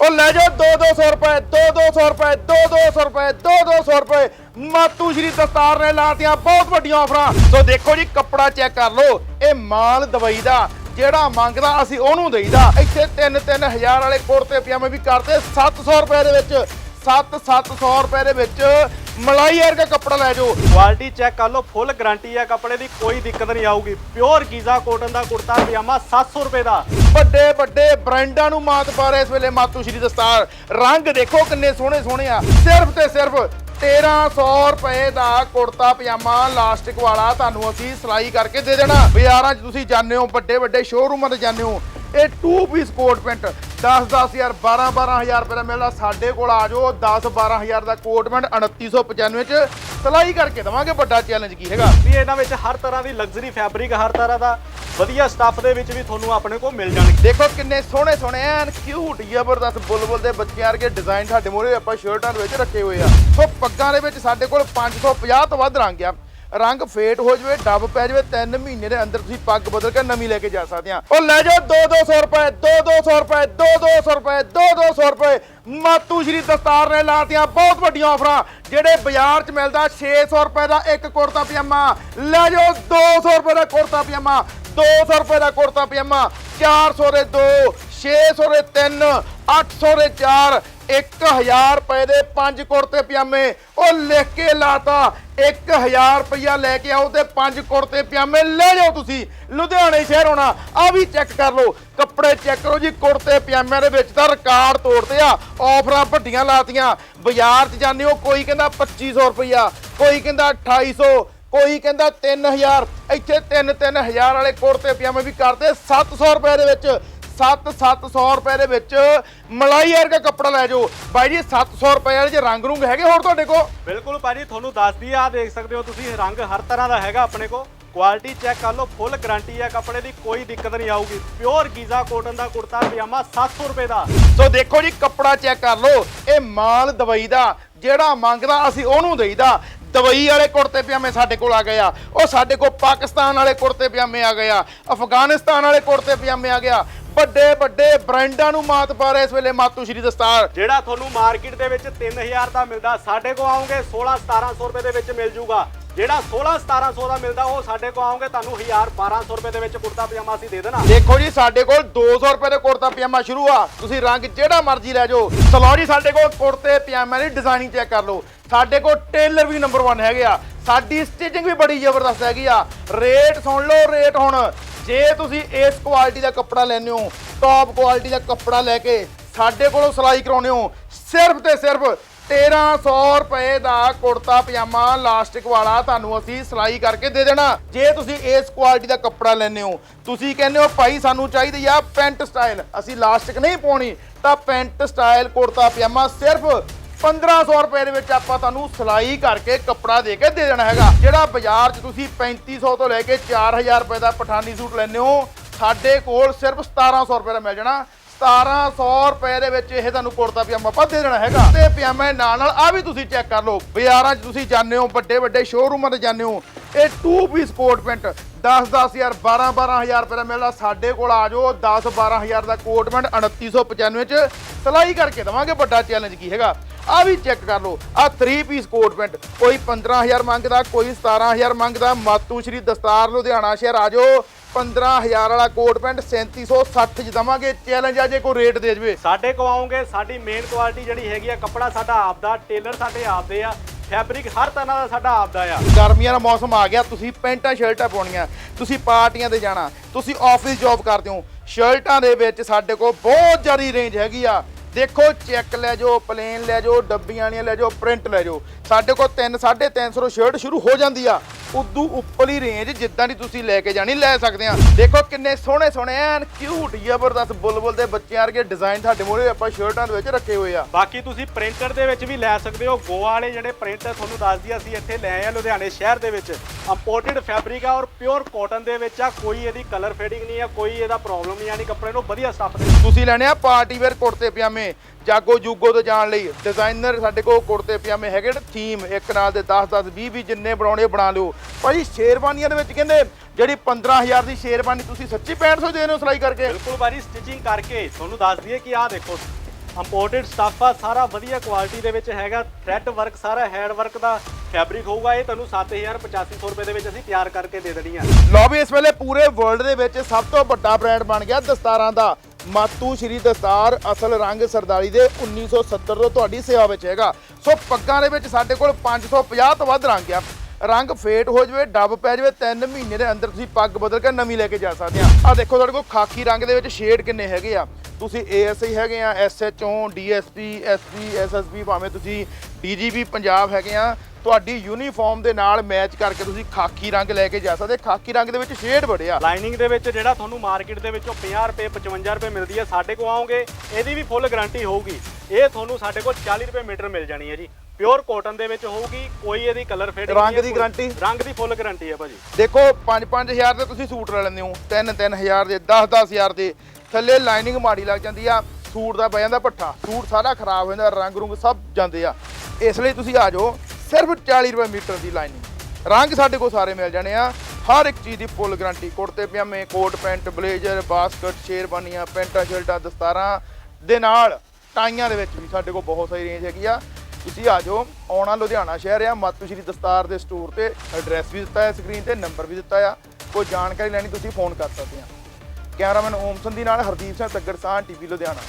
ਉਹ ਲੈ ਜਾਓ 2-200 ਰੁਪਏ 2-200 ਰੁਪਏ 2-200 ਰੁਪਏ 2-200 ਰੁਪਏ। ਮਾਤੂ ਸ਼੍ਰੀ ਦਸਤਾਰ ਨੇ ਲਾਤੀਆਂ ਬਹੁਤ ਵੱਡੀਆਂ ਆਫਰਾਂ। ਸੋ ਦੇਖੋ ਜੀ, ਕੱਪੜਾ ਚੈੱਕ ਕਰ ਲਓ, ਇਹ ਮਾਲ ਦਵਾਈ ਦਾ, ਜਿਹੜਾ ਮੰਗਦਾ ਅਸੀਂ ਉਹਨੂੰ ਦੇਈਦਾ। ਇੱਥੇ 3-3000 ਵਾਲੇ ਕੁੜਤੇ ਪਜਾਮੇ ਵੀ ਕਰਦੇ 700 ਰੁਪਏ ਦੇ ਵਿੱਚ 7-700 ਰੁਪਏ ਦੇ ਵਿੱਚ ਮਲਾਈ ਵਰਗਾ ਕੱਪੜਾ ਲੈ ਜਾਓ। ਕੁਆਲਿਟੀ ਚੈੱਕ ਕਰ ਲਓ ਫੁੱਲ ਗਾਰੰਟੀ ਹੈ ਕੱਪੜੇ ਦੀ ਕੋਈ ਦਿੱਕਤ ਨਹੀਂ ਆਊਗੀ। ਪਿਓਰ ਗੀਜ਼ਾ ਕੋਟਨ ਦਾ ਕੁੜਤਾ ਪਜਾਮਾ 700 ਰੁਪਏ ਦਾ। ਵੱਡੇ ਵੱਡੇ ਬ੍ਰਾਂਡਾਂ ਨੂੰ ਮਾਤ ਪਾ ਰਿਹਾ ਇਸ ਵੇਲੇ ਮਾਤੂ ਸ਼੍ਰੀ ਦਸਤਾਰ ਰੰਗ ਦੇਖੋ ਕਿੰਨੇ ਸੋਹਣੇ ਸੋਹਣੇ ਆ। ਸਿਰਫ ਤੇ ਸਿਰਫ 1300 ਰੁਪਏ ਦਾ ਕੁੜਤਾ ਪਜਾਮਾ ਲਾਸਟਿਕ ਵਾਲਾ ਤੁਹਾਨੂੰ ਅਸੀਂ ਸਿਲਾਈ ਕਰਕੇ ਦੇ ਦੇਣਾ। ਬਾਜ਼ਾਰਾਂ 'ਚ ਤੁਸੀਂ ਜਾਂਦੇ ਹੋ ਵੱਡੇ ਵੱਡੇ ਸ਼ੋਰੂਮਾਂ ਤੇ ਜਾਂਦੇ ਹੋ। ਇਹ 2 ਪੀਸ ਕੋਟ ਪੈਂਟ 10 10000 12 12000 ਰੁਪਏ ਦਾ ਮਿਲਦਾ ਸਾਡੇ ਕੋਲ ਆ ਜਾਓ। 10 12000 ਦਾ ਕੋਟ ਪੈਂਟ 2995 ਚ ਸਿਲਾਈ ਕਰਕੇ ਦਵਾਂਗੇ ਵੱਡਾ ਚੈਲੰਜ ਕੀ ਹੈਗਾ। ਵੀ ਇਹਨਾਂ ਵਿੱਚ ਹਰ ਤਰ੍ਹਾਂ ਦੀ ਲਗਜ਼ਰੀ ਫੈਬਰਿਕ ਹਰ ਤਰ੍ਹਾਂ ਦਾ ਵਧੀਆ ਸਟੱਫ ਦੇ ਵਿੱਚ ਵੀ ਤੁਹਾਨੂੰ ਆਪਣੇ ਕੋਲ ਮਿਲ ਜਾਣਗੇ। ਦੇਖੋ ਕਿੰਨੇ ਸੋਹਣੇ ਸੋਹਣੇ ਐਨ ਕਿਊਟ ਜ਼ਬਰਦਸਤ ਬੁਲਬੁਲ ਦੇ ਬੱਚਿਆਂ ਵਰਗੇ ਡਿਜ਼ਾਈਨ ਸਾਡੇ ਮੋਰੇ ਆਪਾਂ ਸ਼ਰਟਾਂ ਦੇ ਵਿੱਚ ਰੱਖੇ ਹੋਏ ਆ। ਸੋ ਪੱਗਾਂ ਦੇ ਵਿੱਚ ਸਾਡੇ ਕੋਲ 550 ਤੋਂ ਵੱਧ ਰੰਗ ਆ। ਰੰਗ ਫੇਟ ਹੋ ਜਾਵੇ, ਡੱਬ ਪੈ ਜਾਵੇ 3 ਮਹੀਨੇ ਦੇ ਅੰਦਰ ਤੁਸੀਂ ਪੱਗ ਬਦਲ ਕੇ ਨਵੀਂ ਲੈ ਕੇ ਜਾ ਸਕਦੇ ਆ। ਉਹ ਲੈ ਜਾਓ 2-200 ਰੁਪਏ 2-200 ਰੁਪਏ 2-200 ਰੁਪਏ 2-200 ਰੁਪਏ। ਮਾਤੂ ਸ਼੍ਰੀ ਦਸਤਾਰ ਨੇ ਲਾਤੀਆਂ ਬਹੁਤ ਵੱਡੀਆਂ ਆਫਰਾਂ, ਜਿਹੜੇ ਬਾਜ਼ਾਰ 'ਚ ਮਿਲਦਾ 600 ਰੁਪਏ ਦਾ ਇੱਕ ਕੁੜਤਾ ਪਜਾਮਾ। ਲੈ ਜਾਓ 200 ਰੁਪਏ ਦਾ ਕੁੜਤਾ ਪਜਾਮਾ 200 ਰੁਪਏ ਦਾ ਕੁੜਤਾ ਪਜਾਮਾ 400 ਦੇ 2 600 ਦੇ 3 800 ਦੇ 4 1000 ਰੁਪਏ ਦੇ ਪੰਜ ਕੁੜਤੇ ਪਜਾਮੇ। ਉਹ ਲਿਖ ਕੇ ਲਾਤਾ 1000 ਰੁਪਇਆ ਲੈ ਕੇ ਆਓ ਤੇ ਪੰਜ ਕੁੜਤੇ ਪਜਾਮੇ ਲੈ ਜਾਓ ਤੁਸੀਂ। ਲੁਧਿਆਣੇ ਸ਼ਹਿਰ ਆਉਣਾ ਆ ਵੀ ਚੈੱਕ ਕਰ ਲਓ। ਕੱਪੜੇ ਚੈੱਕ ਕਰੋ ਜੀ, ਕੁੜਤੇ ਪਜਾਮਿਆਂ ਦੇ ਵਿੱਚ ਤਾਂ ਰਿਕਾਰਡ ਤੋੜਦੇ ਆ। ਆਫਰਾਂ ਵੱਡੀਆਂ ਲਾਤੀਆਂ। ਬਾਜ਼ਾਰ 'ਚ ਜਾਂਦੇ ਹੋ, ਕੋਈ ਕਹਿੰਦਾ 2500 ਰੁਪਇਆ ਕੋਈ ਕਹਿੰਦਾ 2800 ਕੋਈ ਕਹਿੰਦਾ 3000 ਇੱਥੇ 3-3000 ਵਾਲੇ ਕੁੜਤੇ ਪਜਾਮੇ ਵੀ ਕਰਦੇ 700 ਰੁਪਏ ਦੇ ਵਿੱਚ। 7-700 ਰੁਪਏ ਦੇ ਵਿੱਚ ਮਲਾਈ ਵਰਗਾ ਕੱਪੜਾ ਲੈ ਜਾਓ। ਬਾਈ ਜੀ 700 ਰੁਪਏ ਵਾਲੇ ਜੇ ਰੰਗ ਰੁੰਗ ਹੈਗੇ ਹੋਰ ਤੁਹਾਡੇ ਕੋਲ? ਬਿਲਕੁਲ ਭਾਜੀ ਤੁਹਾਨੂੰ ਦੱਸ ਦਈਏ ਆ ਦੇਖ ਸਕਦੇ ਹੋ ਤੁਸੀਂ ਰੰਗ ਹਰ ਤਰ੍ਹਾਂ ਦਾ ਹੈਗਾ ਆਪਣੇ ਕੋਲ। ਕੁਆਲਿਟੀ ਚੈੱਕ ਕਰ ਲਓ ਫੁੱਲ ਗਾਰੰਟੀ ਹੈ ਕੱਪੜੇ ਦੀ ਕੋਈ ਦਿੱਕਤ ਨਹੀਂ ਆਊਗੀ। ਪਿਓਰ ਗੀਜ਼ਾ ਕੋਟਨ ਦਾ ਕੁੜਤਾ ਪਜਾਮਾ 700 ਰੁਪਏ ਦਾ। ਸੋ ਦੇਖੋ ਜੀ ਕੱਪੜਾ ਚੈੱਕ ਕਰ ਲਓ ਇਹ ਮਾਲ ਦਵਾਈ ਦਾ ਜਿਹੜਾ ਮੰਗਦਾ ਅਸੀਂ ਉਹਨੂੰ ਦੇਈਦਾ। ਦਵਾਈ ਵਾਲੇ ਕੁੜਤੇ ਪਜਾਮੇ ਸਾਡੇ ਕੋਲ ਆ ਗਏ ਆ। ਉਹ ਸਾਡੇ ਕੋਲ ਪਾਕਿਸਤਾਨ ਵਾਲੇ ਕੁੜਤੇ ਪਜਾਮੇ ਆ ਗਏ ਆ ਅਫਗਾਨਿਸਤਾਨ ਵਾਲੇ ਕੁੜਤੇ ਪਜਾਮੇ ਆ ਗਿਆ ਵੱਡੇ ਵੱਡੇ ਬ੍ਰਾਂਡਾਂ ਨੂੰ ਮਾਤ ਪਾ ਰਿਹਾ ਇਸ ਵੇਲੇ ਮਾਤੂ ਸ਼੍ਰੀ ਦਸਤਾਰ। ਜਿਹੜਾ ਤੁਹਾਨੂੰ ਮਾਰਕੀਟ ਦੇ ਵਿੱਚ 3000 ਦਾ ਮਿਲਦਾ ਸਾਡੇ ਕੋਲ ਆਉਂਗੇ 16 1700 ਰੁਪਏ ਦੇ ਵਿੱਚ ਮਿਲ ਜੂਗਾ। ਜਿਹੜਾ 16 1700 ਦਾ ਮਿਲਦਾ ਉਹ ਸਾਡੇ ਕੋਲ ਆਉਂਗੇ ਤੁਹਾਨੂੰ 1000 1200 ਰੁਪਏ ਦੇ ਵਿੱਚ ਕੁੜਤਾ ਪਜਾਮਾ ਅਸੀਂ ਦੇ ਦੇਣਾ। ਦੇਖੋ ਜੀ ਸਾਡੇ ਕੋਲ 200 ਰੁਪਏ ਦੇ ਕੁੜਤਾ ਪਜਾਮਾ ਸ਼ੁਰੂ ਆ। ਤੁਸੀਂ ਰੰਗ ਜਿਹੜਾ ਮਰਜ਼ੀ ਲੈ ਜਾਓ। ਸਲੋ ਜੀ ਸਾਡੇ ਕੋਲ ਕੁੜਤੇ ਪਜਾਮਿਆਂ ਦੀ ਡਿਜ਼ਾਈਨਿੰਗ ਚੈੱਕ ਕਰ ਲਓ। ਸਾਡੇ ਕੋਲ ਟੇਲਰ ਵੀ ਨੰਬਰ 1 ਹੈਗੇ ਆ। ਸਾਡੀ ਸਟਿਚਿੰਗ ਵੀ ਬੜੀ ਜ਼ਬਰਦਸਤ ਹੈਗੀ ਆ। ਰੇਟ ਸੁਣ ਲਓ ਰੇਟ ਹੁਣ। ਜੇ ਤੁਸੀਂ ਇਸ ਕੁਆਲਿਟੀ ਦਾ ਕੱਪੜਾ ਲੈਂਦੇ ਹੋ ਟੌਪ ਕੁਆਲਿਟੀ ਦਾ ਕੱਪੜਾ ਲੈ ਕੇ ਸਾਡੇ ਕੋਲੋਂ ਸਿਲਾਈ ਕਰਾਉਂਦੇ ਹੋ, ਸਿਰਫ ਤੇ ਸਿਰਫ 1300 ਰੁਪਏ ਦਾ ਕੁੜਤਾ, ਪਜਾਮਾ ਲਾਸਟਿਕ ਵਾਲਾ ਤੁਹਾਨੂੰ ਅਸੀਂ ਸਿਲਾਈ ਕਰਕੇ ਦੇ ਦੇਣਾ। ਜੇ ਤੁਸੀਂ ਇਸ ਕੁਆਲਿਟੀ ਦਾ ਕੱਪੜਾ ਲੈਂਦੇ ਹੋ, ਤੁਸੀਂ ਕਹਿੰਦੇ ਹੋ, ਭਾਈ, ਸਾਨੂੰ ਚਾਹੀਦੀ ਆ ਪੈਂਟ ਸਟਾਈਲ ਅਸੀਂ ਲਾਸਟਿਕ ਨਹੀਂ ਪਾਉਣੀ, ਤਾਂ ਪੈਂਟ ਸਟਾਈਲ ਕੁੜਤਾ, ਪਜਾਮਾ ਸਿਰਫ 1500 ਰੁਪਏ ਦੇ ਵਿੱਚ ਆਪਾਂ ਤੁਹਾਨੂੰ ਸਿਲਾਈ ਕਰਕੇ ਕੱਪੜਾ ਦੇ ਕੇ ਦੇ ਦੇਣਾ ਹੈਗਾ। ਜਿਹੜਾ ਬਾਜ਼ਾਰ 'ਚ ਤੁਸੀਂ 3500 ਤੋਂ ਲੈ ਕੇ 4000 ਰੁਪਏ ਦਾ ਪਠਾਨੀ ਸੂਟ ਲੈਂਦੇ ਹੋ, ਸਾਡੇ ਕੋਲ ਸਿਰਫ 1700 ਰੁਪਏ ਦਾ ਮਿਲ ਜਾਣਾ। 1700 ਰੁਪਏ ਦੇ ਵਿੱਚ ਇਹ ਤੁਹਾਨੂੰ ਕੁੜਤਾ ਪਜਾਮਾ ਆਪਾਂ ਦੇ ਦੇਣਾ ਹੈਗਾ। ਤੇ ਪਜਾਮੇ ਨਾਲ ਨਾਲ ਆ ਵੀ ਤੁਸੀਂ ਚੈੱਕ ਕਰ ਲਓ। ਬਾਜ਼ਾਰਾਂ 'ਚ ਤੁਸੀਂ ਜਾਂਦੇ ਹੋ ਵੱਡੇ ਵੱਡੇ ਸ਼ੋਰੂਮਾਂ ਤੇ ਜਾਂਦੇ ਹੋ। ਇਹ 2 ਪੀਸ ਕੋਟ ਪੈਂਟ 10 10000 12 12000 ਰੁਪਏ ਦਾ ਮਿਲਦਾ ਸਾਡੇ ਕੋਲ ਆ ਜਾਓ 10 12000 ਦਾ ਕੋਟ ਪੈਂਟ 2995 ਚ। ਸਿਲਾਈ ਕਰਕੇ ਦਵਾਂਗੇ, ਵੱਡਾ ਚੈਲੰਜ ਕੀ ਹੈਗਾ। ਆ ਵੀ ਚੈੱਕ ਕਰ ਲਓ। ਆ 3 ਪੀਸ ਕੋਟ ਪੈਂਟ ਕੋਈ 15000 ਮੰਗਦਾ ਕੋਈ 17000 ਮੰਗਦਾ। ਮਾਤੂ ਸ਼੍ਰੀ ਦਸਤਾਰ ਲੁਧਿਆਣਾ ਸ਼ਹਿਰ ਆ ਜਾਓ। 15000 ਵਾਲਾ ਕੋਟ ਪੈਂਟ 3760 ਚ ਦਵਾਂਗੇ। ਚੈਲੰਜ ਆ ਜੇ ਕੋਈ ਰੇਟ ਦੇ ਜਵੇ। ਸਾਡੇ ਕੋਲ ਆਉਂਗੇ ਸਾਡੀ ਮੇਨ ਕੁਆਲਿਟੀ ਜਿਹੜੀ ਹੈਗੀ ਆ ਕੱਪੜਾ ਸਾਡਾ ਆਪਦਾ ਟੇਲਰ ਸਾਡੇ ਆਪਦੇ ਆ। ਫੈਬਰਿਕ ਹਰ ਤਰ੍ਹਾਂ ਦਾ ਸਾਡਾ ਆਪਦਾ ਆ। ਗਰਮੀਆਂ ਦਾ ਮੌਸਮ ਆ ਗਿਆ ਤੁਸੀਂ ਪੈਂਟਾਂ ਸ਼ਰਟਾਂ ਪਾਉਣੀਆਂ। ਤੁਸੀਂ ਪਾਰਟੀਆਂ ਤੇ ਜਾਣਾ। ਤੁਸੀਂ ਆਫਿਸ ਜੌਬ ਕਰਦੇ ਹੋ। ਸ਼ਰਟਾਂ ਦੇ ਵਿੱਚ ਸਾਡੇ ਕੋਲ ਬਹੁਤ ਜ਼ਿਆਦਾ ਰੇਂਜ ਹੈਗੀ ਆ। ਦੇਖੋ, ਚੈੱਕ ਲੈ ਜਾਓ, ਪਲੇਨ ਲੈ ਜਾਓ, ਡੱਬੀਆਂ ਵਾਲੀਆਂ ਲੈ ਜਾਓ, ਪ੍ਰਿੰਟ ਲੈ ਜਾਓ। ਸਾਡੇ ਕੋਲ 3 350 ਤੋਂ ਸ਼ਰਟ ਸ਼ੁਰੂ ਹੋ ਜਾਂਦੀ ਆ। ਉਦੋਂ ਉੱਪਰਲੀ ਰੇਂਜ ਜਿੱਦਾਂ ਦੀ ਤੁਸੀਂ ਲੈ ਕੇ ਜਾਣੀ ਲੈ ਸਕਦੇ ਆ ਦੇਖੋ ਕਿੰਨੇ ਸੋਹਣੇ ਸੋਹਣੇ ਐਨ ਕਿਊਟ ਜ਼ਬਰਦਸਤ ਬੁਲਬੁਲ ਦੇ ਬੱਚਿਆਂ ਵਰਗੇ ਡਿਜ਼ਾਈਨ ਸਾਡੇ ਮੂਹਰੇ ਆਪਾਂ ਸ਼ਰਟਾਂ ਦੇ ਵਿੱਚ ਰੱਖੇ ਹੋਏ ਆ। ਬਾਕੀ ਤੁਸੀਂ ਪ੍ਰਿੰਟਰ ਦੇ ਵਿੱਚ ਵੀ ਲੈ ਸਕਦੇ ਹੋ। ਗੋਆ ਵਾਲੇ ਜਿਹੜੇ ਪ੍ਰਿੰਟ ਤੁਹਾਨੂੰ ਦੱਸ ਦਈਏ ਅਸੀਂ ਇੱਥੇ ਲੈ ਆਏ ਆ ਲੁਧਿਆਣੇ ਸ਼ਹਿਰ ਦੇ ਵਿੱਚ। ਇੰਪੋਰਟਡ ਫੈਬਰਿਕ ਆ ਔਰ ਪਿਓਰ ਕਾਟਨ ਦੇ ਵਿੱਚ ਆ। ਕੋਈ ਇਹਦੀ ਕਲਰ ਫੇਡਿੰਗ ਨਹੀਂ ਆ ਕੋਈ ਇਹਦਾ ਪ੍ਰੋਬਲਮ ਨਹੀਂ ਆਣੀ ਕੱਪੜੇ ਨੂੰ। ਵਧੀਆ ਸਟੱਫ ਦੇ ਤੁਸੀਂ ਲੈਣੇ ਆ ਪਾਰਟੀ ਵੇਅਰ ਕੁੜਤੇ ਪਜਾਮੇ ਜਾਗੋ ਜੂਗੋ ਤੋਂ ਜਾਣ ਲਈ। ਡਿਜ਼ਾਈਨਰ ਸਾਡੇ ਕੋਲ ਕੁੜਤੇ ਪਜਾਮੇ ਹੈਗੇ ਨੇ ਥੀਮ ਇੱਕ ਨਾਲ ਦੇ 10 10 20 20 ਜਿੰਨੇ ਬਣਾਉਣੇ ਬਣਾ ਲਿਓ। ਭਾਈ ਸ਼ੇਰਵਾਨੀਆਂ ਦੇ ਵਿੱਚ ਕਹਿੰਦੇ ਜਿਹੜੀ 15000 ਦੀ ਸ਼ੇਰਵਾਨੀ ਤੁਸੀਂ ਸੱਚੀ 6500 ਦੇ ਰਹੇ ਹੋ ਸਿਲਾਈ ਕਰਕੇ। ਬਿਲਕੁਲ ਬਾਰੀ ਸਟਿਚਿੰਗ ਕਰਕੇ। ਤੁਹਾਨੂੰ ਦੱਸ ਦਈਏ ਕਿ ਆਹ ਦੇਖੋ ਇੰਪੋਰਟਡ ਸਟੱਫ ਆ ਸਾਰਾ ਵਧੀਆ ਕੁਆਲਿਟੀ ਦੇ ਵਿੱਚ ਹੈਗਾ। ਥ੍ਰੈਡ ਵਰਕ ਸਾਰਾ ਹੈਂਡ ਵਰਕ ਦਾ ਫੈਬਰਿਕ ਹੋਊਗਾ। ਇਹ ਤੁਹਾਨੂੰ 7850 ਰੁਪਏ ਦੇ ਵਿੱਚ ਅਸੀਂ ਤਿਆਰ ਕਰਕੇ ਦੇ ਦੇਣੀ ਆ। ਲਓ ਵੀ ਇਸ ਵੇਲੇ ਪੂਰੇ ਵਰਲਡ ਦੇ ਵਿੱਚ ਸਭ ਤੋਂ ਵੱਡਾ ਬ੍ਰਾਂਡ ਬਣ ਗਿਆ ਦਸਤਾਰਾਂ ਦਾ। ਮਾਤੂ ਸ਼੍ਰੀ ਦਸਤਾਰ ਅਸਲ ਰੰਗ ਸਰਦਾਰੀ ਦੇ 1970 ਤੋਂ ਤੁਹਾਡੀ ਸੇਵਾ ਵਿੱਚ ਹੈਗਾ। ਸੋ ਪੱਗਾਂ ਦੇ ਵਿੱਚ ਸਾਡੇ ਕੋਲ 550 ਤੋਂ ਵੱਧ ਰੰਗ ਆ। ਰੰਗ ਫੇਟ ਹੋ ਜਾਵੇ, ਡੱਬ ਪੈ ਜਾਵੇ 3 ਮਹੀਨੇ ਦੇ ਅੰਦਰ ਤੁਸੀਂ ਪੱਗ ਬਦਲ ਕੇ ਨਵੀਂ ਲੈ ਕੇ ਜਾ ਸਕਦੇ ਆ। ਆ ਦੇਖੋ ਤੁਹਾਡੇ ਕੋਲ ਖਾਕੀ ਰੰਗ ਦੇ ਵਿੱਚ ਸ਼ੇਡ ਕਿੰਨੇ ਹੈਗੇ ਆ। ਤੁਸੀਂ ਏਐਸਆਈ ਹੈਗੇ ਆ ਐਸਐਚਓ ਡੀਐਸਪੀ ਐਸਪੀ ਐਸਐਸਪੀ ਭਾਵੇਂ ਤੁਸੀਂ ਡੀਜੀਪੀ ਪੰਜਾਬ ਹੈਗੇ ਆ, ਤੁਹਾਡੀ ਯੂਨੀਫਾਰਮ ਦੇ ਨਾਲ ਮੈਚ ਕਰਕੇ ਤੁਸੀਂ ਖਾਕੀ ਰੰਗ ਲੈ ਕੇ ਜਾ ਸਕਦੇ। ਖਾਕੀ ਰੰਗ ਦੇ ਵਿੱਚ ਸ਼ੇਡ ਬੜੇ ਆ। ਲਾਈਨਿੰਗ ਦੇ ਵਿੱਚ ਜਿਹੜਾ ਤੁਹਾਨੂੰ ਮਾਰਕੀਟ ਦੇ ਵਿੱਚੋਂ 50 ਰੁਪਏ 55 ਰੁਪਏ ਮਿਲਦੀ ਹੈ ਸਾਡੇ ਕੋਲ ਆਓਗੇ, ਇਹਦੀ ਵੀ ਫੁੱਲ ਗਾਰੰਟੀ ਹੋਊਗੀ। ਇਹ ਤੁਹਾਨੂੰ ਸਾਡੇ ਕੋਲ 40 ਰੁਪਏ ਮੀਟਰ ਮਿਲ ਜਾਣੀ ਹੈ ਜੀ। ਪਿਓਰ ਕਾਟਨ ਦੇ ਵਿੱਚ ਹੋਊਗੀ ਕੋਈ ਇਹਦੀ ਕਲਰ ਫੇਡਿੰਗ ਰੰਗ ਦੀ guarantee? ਰੰਗ ਦੀ ਫੁੱਲ ਗਾਰੰਟੀ ਹੈ ਭਾਜੀ। ਦੇਖੋ 5-5000 ਦੇ ਤੁਸੀਂ ਸੂਟ ਲੈ ਲੈਂਦੇ ਹੋ 3-3000 ਦੇ 10-10000 ਦੇ। ਥੱਲੇ ਲਾਈਨਿੰਗ ਮਾੜੀ ਲੱਗ ਜਾਂਦੀ ਆ ਸੂਟ ਦਾ ਪੈ ਜਾਂਦਾ ਪੱਠਾ ਸੂਟ ਸਾਰਾ ਖਰਾਬ ਹੋ ਜਾਂਦਾ ਰੰਗ ਰੁੰਗ ਸਭ ਜਾਂਦੇ ਆ। ਇਸ ਲਈ ਤੁਸੀਂ ਆ ਜਾਓ ਸਿਰਫ 40 ਰੁਪਏ ਮੀਟਰ ਦੀ ਲਾਈਨਿੰਗ ਰੰਗ ਸਾਡੇ ਕੋਲ ਸਾਰੇ ਮਿਲ ਜਾਣੇ ਆ। ਹਰ ਇੱਕ ਚੀਜ਼ ਦੀ ਫੁੱਲ ਗਾਰੰਟੀ ਕੁੜਤੇ ਪਜਾਮੇ ਕੋਟ ਪੈਂਟ ਬਲੇਜ਼ਰ ਬਾਸਕਟ ਸ਼ੇਰਵਾਨੀਆਂ ਪੈਂਟਾਂ ਸ਼ਰਟਾਂ ਦਸਤਾਰਾਂ ਦੇ ਨਾਲ ਟਾਈਆਂ ਦੇ ਵਿੱਚ ਵੀ ਸਾਡੇ ਕੋਲ ਬਹੁਤ ਸਾਰੀ ਰੇਂਜ ਹੈਗੀ ਆ। ਤੁਸੀਂ ਆ ਜਾਓ, ਆਉਣਾ ਲੁਧਿਆਣਾ ਸ਼ਹਿਰ ਆ ਮਾਤੂ ਸ਼੍ਰੀ ਦਸਤਾਰ ਦੇ ਸਟੋਰ ਤੇ ਐਡਰੈਸ ਵੀ ਦਿੱਤਾ ਹੈ ਸਕਰੀਨ ਤੇ ਨੰਬਰ ਵੀ ਦਿੱਤਾ ਆ। ਕੋਈ ਜਾਣਕਾਰੀ ਲੈਣੀ ਤੁਸੀਂ ਫੋਨ ਕਰ ਸਕਦੇ ਆ। ਕੈਮਰਾਮੈਨ ਓਮ ਸੰਧੀ ਨਾਲ ਹਰਦੀਪ ਸਿੰਘ ਤੱਗੜ ਸਾਹ ਟੀਵੀ ਲੁਧਿਆਣਾ।